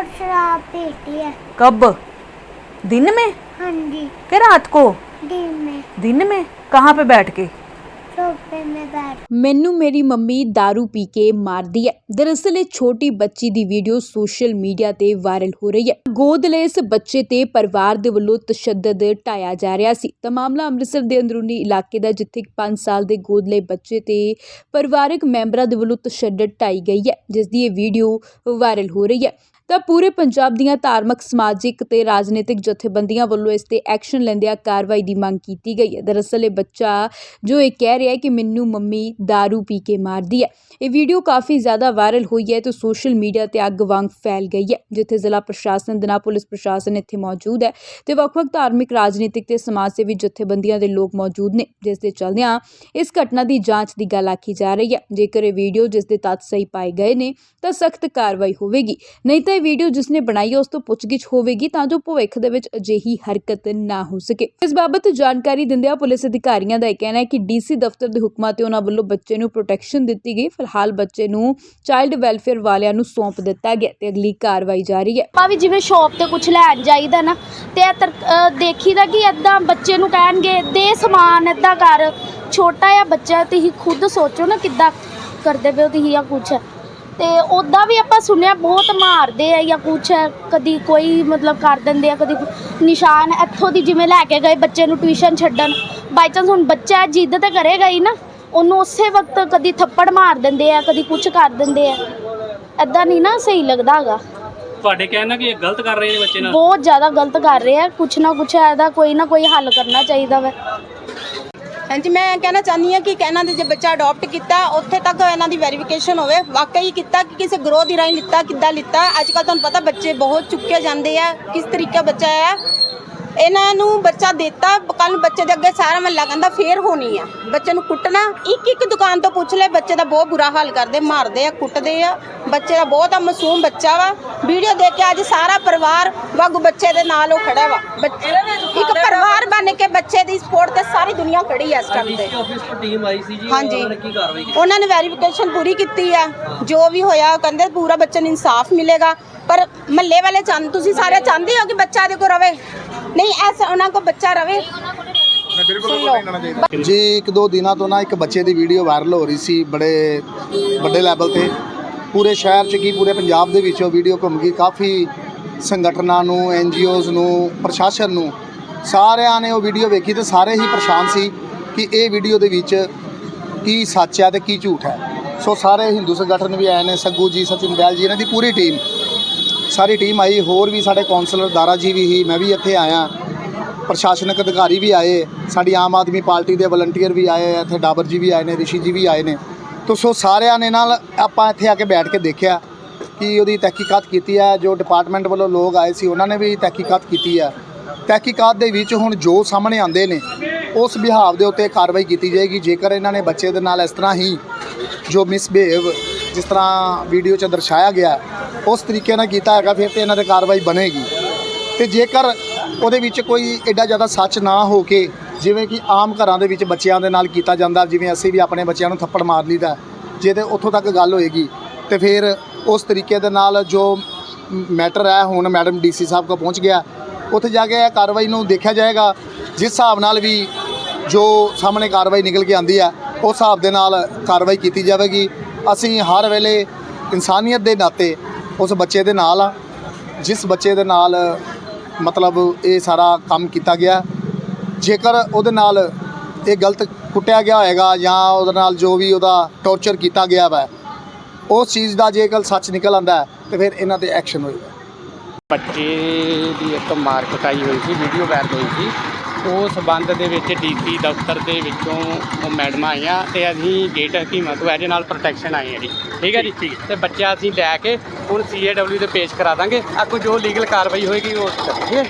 और शराब पीती है कब दिन में हाँ जी कि रात को दिन में दिन में कहाँ पे बैठ के सोफे में बैठ ਮੈਨੂੰ ਮੇਰੀ ਮੰਮੀ दारू ਪੀ ਕੇ ਮਾਰਦੀ ਹੈ ਦਰਅਸਲ ਇਹ ਛੋਟੀ ਬੱਚੀ ਦੀ ਵੀਡੀਓ ਸੋਸ਼ਲ ਮੀਡੀਆ ਤੇ ਵਾਇਰਲ ਹੋ ਰਹੀ ਹੈ ਗੋਦ ਲਏ ਇਸ ਬੱਚੇ ਤੇ ਪਰਿਵਾਰ ਦੇ ਵੱਲੋਂ ਤਸ਼ੱਦਦ ਢਾਇਆ ਜਾ ਰਿਹਾ ਸੀ ਤਾਂ ਮਾਮਲਾ ਅੰਮ੍ਰਿਤਸਰ ਦੇ ਅੰਦਰੂਨੀ ਇਲਾਕੇ ਦਾ ਜਿੱਥੇ ਇੱਕ 5 ਸਾਲ ਦੇ ਗੋਦ ਲਏ ਬੱਚੇ ਤੇ ਪਰਿਵਾਰਕ ਮੈਂਬਰਾਂ ਦੇ ਵੱਲੋਂ ਤਸ਼ੱਦਦ ਢਾਈ ਗਈ ਹੈ ਜਿਸ ਦੀ ਇਹ ਵੀਡੀਓ ਵਾਇਰਲ ਹੋ ਰਹੀ ਹੈ ਤਾਂ ਪੂਰੇ ਪੰਜਾਬ ਦੀਆਂ ਧਾਰਮਿਕ, ਸਮਾਜਿਕ ਤੇ ਰਾਜਨੀਤਿਕ ਜਥੇਬੰਦੀਆਂ ਵੱਲੋਂ ਇਸ ਤੇ ਐਕਸ਼ਨ ਲੈਂਦਿਆਂ ਕਾਰਵਾਈ ਦੀ ਮੰਗ ਕੀਤੀ ਗਈ ਹੈ। ਦਰਅਸਲ ਇਹ ਬੱਚਾ ਜੋ ਇਹ ਕਹਿ ਰਿਹਾ ਹੈ ਕਿ ਮੈਨੂੰ ਮੰਮੀ दारू ਪੀ ਕੇ ਮਾਰਦੀ ਹੈ। ਇਹ ਵੀਡੀਓ ਕਾਫੀ ਜ਼ਿਆਦਾ ਵਾਇਰਲ ਹੋਈ ਹੈ ਤੇ ਸੋਸ਼ਲ ਮੀਡੀਆ ਤੇ ਅੱਗ ਵਾਂਗ ਫੈਲ ਗਈ ਹੈ, ਜਿੱਥੇ ਜ਼ਿਲ੍ਹਾ ਪ੍ਰਸ਼ਾਸਨ ਦੇ ਨਾਲ ਪੁਲਿਸ ਪ੍ਰਸ਼ਾਸਨ ਇੱਥੇ ਮੌਜੂਦ ਹੈ ਤੇ ਵੱਖ-ਵੱਖ ਧਾਰਮਿਕ, ਰਾਜਨੀਤਿਕ ਤੇ ਸਮਾਜ ਸੇਵੀ ਜਥੇਬੰਦੀਆਂ ਦੇ ਲੋਕ ਮੌਜੂਦ ਨੇ, ਜਿਸ ਦੇ ਚੱਲਦਿਆਂ ਇਸ ਘਟਨਾ ਦੀ ਜਾਂਚ ਦੀ ਗੱਲ ਆਖੀ ਜਾ ਰਹੀ ਹੈ। ਜੇਕਰ ਇਹ ਵੀਡੀਓ ਜਿਸ ਦੇ ਤੱਤ ਸਹੀ ਪਾਏ ਗਏ ਨੇ, ਤਾਂ ਸਖਤ ਕਾਰਵਾਈ ਹੋਵੇਗੀ। ਨਹੀਂ ਤਾਂ ਵੀਡੀਓ ਜਿਸ ਨੇ ਬਣਾਈ ਹੈ ਉਸ ਤੋਂ ਪੁੱਛਗਿੱਛ ਹੋਵੇਗੀ ਤਾਂ ਜੋ ਭਵਿੱਖ ਦੇ ਵਿੱਚ ਅਜਿਹੀ ਹਰਕਤ ਨਾ ਹੋ ਸਕੇ। ਇਸ ਬਾਬਤ ਜਾਣਕਾਰੀ ਦਿੰਦਿਆਂ ਪੁਲਿਸ ਅਧਿਕਾਰੀਆਂ ਦਾ ਇਹ ਕਹਿਣਾ ਹੈ ਕਿ ਡੀਸੀ ਦਫ਼ਤਰ ਦੇ ਹੁਕਮਾਂ ਤੇ ਉਹਨਾਂ ਵੱਲੋਂ ਬੱਚੇ ਨੂੰ ਪ੍ਰੋਟੈਕਸ਼ਨ ਦਿੱਤੀ ਗਈ। ਫਿਲਹਾਲ ਬੱਚੇ ਨੂੰ ਚਾਈਲਡ ਵੈਲਫੇਅਰ ਵਾਲਿਆਂ ਨੂੰ ਸੌਂਪ ਦਿੱਤਾ ਗਿਆ ਤੇ ਅਗਲੀ ਕਾਰਵਾਈ ਜਾਰੀ ਹੈ। ਆਪਾਂ ਵੀ ਜਿਵੇਂ ਸ਼ੌਪ ਤੇ ਕੁਝ ਲੈਣ ਜਾਈਦਾ ਨਾ, ਤੇ ਇਹ ਤਰ- ਅਹ ਦੇਖੀਦਾ ਕਿ ਐਦਾਂ ਬੱਚੇ ਨੂੰ ਕਹਿਣਗੇ, ਦੇ ਸਮਾਨ ਐਦਾਂ ਕਰ, ਛੋਟਾ ਜਿਹਾ ਬੱਚਾ, ਤੁਸੀਂ ਖੁਦ ਸੋਚੋ ਨਾ ਕਿੱਦਾਂ ਕਰਦੇ ਪਏ ਹੋ ਤੁਸੀਂ ਜਾਂ ਕੁਛ। ਤੇ ਉੱਦਾਂ ਵੀ ਆਪਾਂ ਸੁਣਿਆ ਬਹੁਤ ਮਾਰਦੇ ਆ ਜਾਂ ਕੁਛ ਕਦੀ ਕੋਈ ਮਤਲਬ ਕਰ ਦਿੰਦੇ ਆ ਕਦੀ ਨਿਸ਼ਾਨ ਇੱਥੋਂ ਦੀ ਜਿਵੇਂ ਲੈ ਕੇ ਗਏ ਬੱਚੇ ਨੂੰ ਟਿਊਸ਼ਨ ਛੱਡਣ। ਬਾਈ ਚਾਂਸ ਹੁਣ ਬੱਚਾ ਜਿੱਦ ਤਾਂ ਕਰੇਗਾ ਹੀ ਨਾ ਉਹਨੂੰ ਉਸੇ ਵਕਤ ਕਦੀ ਥੱਪੜ ਮਾਰ ਦਿੰਦੇ ਆ ਕਦੀ ਕੁਛ ਕਰ ਦਿੰਦੇ ਆ। ਐਦਾਂ ਨਹੀਂ ਨਾ ਸਹੀ ਲੱਗਦਾ ਹੈਗਾ। ਤੁਹਾਡੇ ਕਹਿਣਾ ਕਿ ਇਹ ਗਲਤ ਕਰ ਰਹੇ ਨੇ ਬੱਚੇ ਨਾਲ? ਬਹੁਤ ਜ਼ਿਆਦਾ ਗਲਤ ਕਰ ਰਹੇ ਆ ਕੁਛ ਨਾ ਕੁਛ ਇਹਦਾ ਕੋਈ ਨਾ ਕੋਈ ਹੱਲ ਕਰਨਾ ਚਾਹੀਦਾ ਵਾ। ਹਾਂਜੀ, ਮੈਂ ਕਹਿਣਾ ਚਾਹੁੰਦੀ ਹਾਂ ਕਿ ਇਹਨਾਂ ਦੇ ਜੇ ਬੱਚਾ ਅਡਾਪਟ ਕੀਤਾ, ਉੱਥੇ ਤੱਕ ਇਹਨਾਂ ਦੀ ਵੈਰੀਫਿਕੇਸ਼ਨ ਹੋਵੇ। ਵਾਕਈ ਕੀਤਾ ਕਿ ਕਿਸੇ ਗਰੋਹ ਦੀ ਰਾਹੀਂ ਲਿੱਤਾ, ਕਿੱਦਾਂ ਲਿੱਤਾ? ਅੱਜ ਕੱਲ ਤੁਹਾਨੂੰ ਪਤਾ ਬੱਚੇ ਬਹੁਤ ਚੁੱਕੇ ਜਾਂਦੇ ਆ। ਕਿਸ ਤਰੀਕਾ ਬੱਚਾ ਆ? ਇਹਨਾਂ ਨੂੰ ਬੱਚਾ ਦਿੱਤਾ ਕੱਲ ਬੱਚੇ ਦੇ ਅੱਗੇ ਸਾਰਾ ਮਹੱਲਾ ਕਹਿੰਦਾ ਫੇਰ ਹੋਣੀ ਆ। ਬੱਚੇ ਨੂੰ ਕੁੱਟਣਾ ਇੱਕ ਇੱਕ ਦੁਕਾਨ ਤੋਂ ਪੁੱਛ ਲੈ, ਬੱਚੇ ਦਾ ਬਹੁਤ ਬੁਰਾ ਹਾਲ ਕਰਦੇ, ਮਾਰਦੇ ਆ, ਕੁੱਟਦੇ ਆ। ਬੱਚੇ ਦਾ ਬਹੁਤ ਆ ਮਾਸੂਮ ਬੱਚਾ ਵਾ। ਵੀਡੀਓ ਦੇਖ ਕੇ ਅੱਜ ਸਾਰਾ ਪਰਿਵਾਰ ਵਾਂਗੂ ਬੱਚੇ ਦੇ ਨਾਲ ਉਹ ਖੜਾ ਵਾ। ਬੱਚੇ ਇੱਕ ਪਰਿਵਾਰ ਬਣ ਕੇ ਬੱਚੇ ਦੀ ਸਪੋਰਟ ਤੇ ਸਾਰੀ ਦੁਨੀਆ ਖੜੀ ਆ ਇਸ ਟਾਈਮ ਤੇ। ਡੀਸੀ ਆਫਿਸ ਤੋਂ ਟੀਮ ਆਈ ਸੀ ਜੀ ਹਾਂਜੀ। ਉਹਨਾਂ ਨੇ ਕੀ ਕਾਰਵਾਈ ਕੀਤੀ? ਉਹਨਾਂ ਨੇ ਵੈਰੀਫਿਕੇਸ਼ਨ ਪੂਰੀ ਕੀਤੀ ਆ। ਜੋ ਵੀ ਹੋਇਆ ਉਹ ਕਹਿੰਦੇ ਪੂਰਾ ਬੱਚੇ ਨੂੰ ਇਨਸਾਫ ਮਿਲੇਗਾ। ਪਰ ਮੱਲੇ ਵਾਲੇ ਚਾਹੁੰਦੇ ਤੁਸੀਂ ਸਾਰੇ ਚਾਹੁੰਦੇ ਹੋ ਕਿ ਬੱਚਾ ਦੇ ਕੋ ਰਵੇ? ਨਹੀਂ ਐਸਾ ਉਹਨਾਂ ਕੋ ਬੱਚਾ ਰਵੇ। ਜੀ ਇੱਕ ਦੋ ਦਿਨਾਂ ਤੋਂ ਨਾ ਇੱਕ ਬੱਚੇ ਦੀ ਵੀਡੀਓ ਵਾਇਰਲ ਹੋ ਰਹੀ ਸੀ ਬੜੇ ਵੱਡੇ ਲੈਵਲ ਤੇ। ਪੂਰੇ ਸ਼ਹਿਰ 'ਚ ਕੀ ਪੂਰੇ ਪੰਜਾਬ ਦੇ ਵਿੱਚ ਉਹ ਵੀਡੀਓ ਘੁੰਮ ਗਈ। ਕਾਫੀ ਸੰਗਠਨਾਂ ਨੂੰ ਐਨਜੀਓਜ਼ ਨੂੰ, ਪ੍ਰਸ਼ਾਸਨ ਨੂੰ ਸਾਰਿਆਂ ਨੇ ਉਹ ਵੀਡੀਓ ਵੇਖੀ ਤੇ ਸਾਰੇ ਹੀ ਪਰੇਸ਼ਾਨ ਸੀ ਕਿ ਇਹ ਵੀਡੀਓ ਦੇ ਵਿੱਚ ਕੀ ਸੱਚ ਹੈ ਤੇ ਕੀ ਝੂਠ ਹੈ। ਸੋ ਸਾਰੇ ਹਿੰਦੂ ਸੰਗਠਨ ਵੀ ਆਏ ਨੇ, ਸੱਗੂ ਜੀ, ਸਚਿਨ ਬੈਲ ਜੀ, ਇਹਨਾਂ ਦੀ ਪੂਰੀ ਟੀਮ ਸਾਰੀ ਟੀਮ ਆਈ, ਹੋਰ ਵੀ ਸਾਡੇ ਕਾਉਂਸਲਰ ਦਾਰਾ ਜੀ ਵੀ ਹੀ ਮੈਂ ਵੀ ਇੱਥੇ ਆਇਆ। ਪ੍ਰਸ਼ਾਸਨਿਕ ਅਧਿਕਾਰੀ ਵੀ ਆਏ, ਸਾਡੀ ਆਮ ਆਦਮੀ ਪਾਰਟੀ ਦੇ ਵਲੰਟੀਅਰ ਵੀ ਆਏ, ਇੱਥੇ ਡਾਬਰ ਜੀ ਵੀ ਆਏ ਨੇ, ਰਿਸ਼ੀ ਜੀ ਵੀ ਆਏ ਨੇ। ਤੋ ਸੋ ਸਾਰਿਆਂ ਨੇ ਨਾਲ ਆਪਾਂ ਇੱਥੇ ਆ ਕੇ ਬੈਠ ਕੇ ਦੇਖਿਆ ਕਿ ਉਹਦੀ ਤਹਿਕੀਕਾਤ ਕੀਤੀ ਹੈ, ਜੋ ਡਿਪਾਰਟਮੈਂਟ ਵੱਲੋਂ ਲੋਕ ਆਏ ਸੀ, ਉਹਨਾਂ ਨੇ ਵੀ ਤਹਿਕੀਕਾਤ ਕੀਤੀ ਹੈ। ਤਹਿਕੀਕਾਤ ਦੇ ਵਿੱਚ ਹੁਣ ਜੋ ਸਾਹਮਣੇ ਆਉਂਦੇ ਨੇ, ਉਸ ਵਿਹਾਵ ਦੇ ਉੱਤੇ ਕਾਰਵਾਈ ਕੀਤੀ ਜਾਏਗੀ। ਜੇਕਰ ਇਹਨਾਂ ਨੇ ਬੱਚੇ ਦੇ ਨਾਲ ਇਸ ਤਰ੍ਹਾਂ ਹੀ ਜੋ ਮਿਸਬਿਹੇਵ ਜਿਸ ਤਰ੍ਹਾਂ ਵੀਡੀਓ 'ਚ ਦਰਸਾਇਆ ਗਿਆ, ਉਸ ਤਰੀਕੇ ਨਾਲ ਕੀਤਾ ਹੈਗਾ, ਫਿਰ ਤੇ ਇਹਨਾਂ ਤੇ ਕਾਰਵਾਈ ਬਣੇਗੀ। ਤੇ ਜੇਕਰ ਉਹਦੇ ਵਿੱਚ ਕੋਈ ਐਡਾ ਜ਼ਿਆਦਾ ਸੱਚ ਨਾ ਹੋ ਕੇ ਜਿਵੇਂ ਕਿ ਆਮ ਘਰਾਂ ਦੇ ਵਿੱਚ ਬੱਚਿਆਂ ਦੇ ਨਾਲ ਕੀਤਾ ਜਾਂਦਾ, ਜਿਵੇਂ ਅਸੀਂ ਵੀ ਆਪਣੇ ਬੱਚਿਆਂ ਨੂੰ ਥੱਪੜ ਮਾਰ ਲਈਦਾ ਜੇ ਤੇ ਉੱਥੋਂ ਤੱਕ ਗੱਲ ਹੋਏਗੀ। ਤੇ ਫਿਰ ਉਸ ਤਰੀਕੇ ਦੇ ਨਾਲ ਜੋ ਮੈਟਰ ਹੈ, ਹੁਣ ਮੈਡਮ ਡੀਸੀ ਸਾਹਿਬ ਕੋਲ ਪਹੁੰਚ ਗਿਆ ਉੱਥੇ ਜਾ ਕੇ ਇਹ ਕਾਰਵਾਈ ਨੂੰ ਦੇਖਿਆ ਜਾਏਗਾ। ਜਿਸ ਹਿਸਾਬ ਨਾਲ ਵੀ ਜੋ ਸਾਹਮਣੇ ਕਾਰਵਾਈ ਨਿਕਲ ਕੇ ਆਂਦੀ ਹੈ, ਉਸ ਹਿਸਾਬ ਦੇ ਨਾਲ ਕਾਰਵਾਈ ਕੀਤੀ ਜਾਵੇਗੀ। ਅਸੀਂ ਹਰ ਵੇਲੇ ਇਨਸਾਨੀਅਤ ਦੇ ਨਾਤੇ ਉਸ ਬੱਚੇ ਦੇ ਨਾਲ ਆ ਜਿਸ ਬੱਚੇ ਦੇ ਨਾਲ ਮਤਲਬ ਇਹ ਸਾਰਾ ਕੰਮ ਕੀਤਾ ਗਿਆ ਜੇਕਰ ਉਹਦੇ ਨਾਲ ਇਹ ਗਲਤ ਕੁੱਟਿਆ ਗਿਆ ਹੋਏਗਾ ਜਾਂ ਉਹਦੇ ਨਾਲ ਜੋ ਵੀ ਉਹਦਾ ਟੌਰਚਰ ਕੀਤਾ ਗਿਆ ਵਾ ਉਸ ਚੀਜ਼ ਦਾ ਜੇਕਰ ਸੱਚ ਨਿਕਲ ਆਂਦਾ ਹੈ, ਤੇ ਫਿਰ ਇਹਨਾਂ ਤੇ ਐਕਸ਼ਨ ਹੋਏਗਾ। ਬੱਚੇ ਦੀ ਇੱਕ ਮਾਰ ਕੁਟਾਈ ਹੋਈ ਸੀ ਵੀਡੀਓ ਵਾਇਰਲ ਹੋਈ ਸੀ। ਉਸ ਸੰਬੰਧ ਦੇ ਵਿੱਚ ਡੀਸੀ ਦਫ਼ਤਰ ਦੇ ਵਿੱਚੋਂ ਉਹ ਮੈਡਮ ਆਈਆਂ ਤੇ ਅਸੀਂ ਗੇਟ ਹਕੀਮਾਂ ਤੋਂ ਇਹਦੇ ਨਾਲ ਪ੍ਰੋਟੈਕਸ਼ਨ ਆਏ ਆ ਜੀ ਠੀਕ ਹੈ ਜੀ? ਤੇ ਬੱਚਾ ਅਸੀਂ ਲੈ ਕੇ ਹੁਣ ਸੀਏਡਬਲਿਊ ਦੇ ਪੇਸ਼ ਕਰਾ ਦਾਂਗੇ। ਅੱਗੋਂ ਜੋ ਲੀਗਲ ਕਾਰਵਾਈ ਹੋਏਗੀ ਉਹ ਕਰਾਂਗੇ।